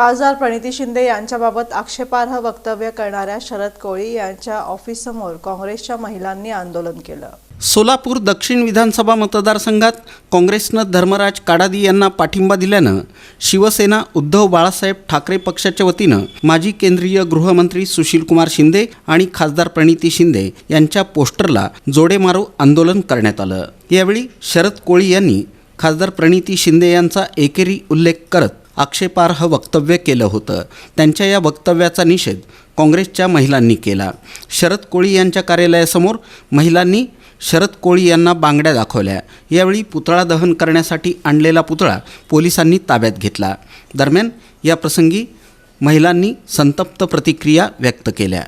खासदार प्रणिती शिंदे यांच्याबाबत आक्षेपार्ह वक्तव्य करणाऱ्या शरद कोळी यांच्या ऑफिससमोर काँग्रेसच्या महिलांनी आंदोलन केलं. सोलापूर दक्षिण विधानसभा मतदारसंघात काँग्रेसनं धर्मराज काडादी यांना पाठिंबा दिल्यानं शिवसेना उद्धव बाळासाहेब ठाकरे पक्षाच्या वतीनं माजी केंद्रीय गृहमंत्री सुशीलकुमार शिंदे आणि खासदार प्रणिती शिंदे यांच्या पोस्टरला जोडे मारो आंदोलन करण्यात आलं. यावेळी शरद कोळी यांनी खासदार प्रणिती शिंदे यांचा एकेरी उल्लेख करत आक्षेपार्ह वक्तव्य केलं होतं. त्यांच्या या वक्तव्याचा निषेध काँग्रेसच्या महिलांनी केला. शरद कोळी यांच्या कार्यालयासमोर महिलांनी शरद कोळी यांना बांगड्या दाखवल्या. यावेळी पुतळा दहन करण्यासाठी आणलेला पुतळा पोलिसांनी ताब्यात घेतला. दरम्यान या प्रसंगी महिलांनी संतप्त प्रतिक्रिया व्यक्त केल्या.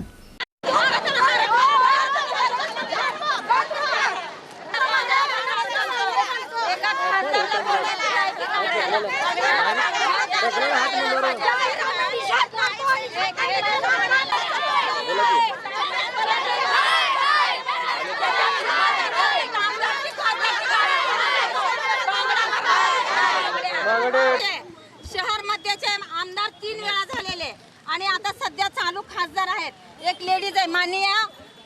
शहरमध्येचे आमदार तीन वेळा झालेले. आणि आता सध्या चालू खासदार आहेत. एक लेडीज आहे माननीय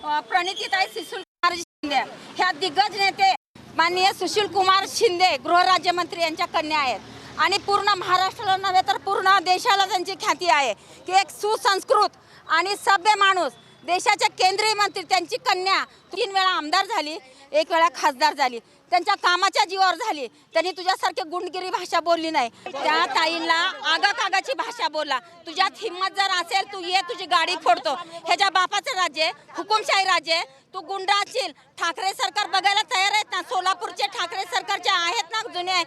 अ, प्रणितीताई सिसुल ह्या दिग्गज नेते माननीय सुशील कुमार शिंदे गृहराज्यमंत्री यांच्या कन्या आहेत. आणि पूर्ण महाराष्ट्राला नव्हे तर पूर्ण देशाला त्यांची ख्याती आहे. की एक सुसंस्कृत आणि सभ्य माणूस देशाच्या केंद्रीय मंत्री त्यांची कन्या. तीन वेळा आमदार झाली एक वेळा खासदार झाली. त्यांच्या कामाच्या जीवावर झाली. त्यांनी तुझ्यासारखी गुंडगिरी भाषा बोलली नाही. त्या ताईला आगा कागाची भाषा बोलला तुझ्यात हिंमत जर असेल तू ये तुझी गाडी फोडतो. ह्याच्या बापाचं राज्य आहे, हुकुमशाही राज्य आहे. तू गुंड असेल ठाकरे सरकार बघायला तयार आहे सोलापूरचे ठाकरे सरकारचे आहेत ना जुने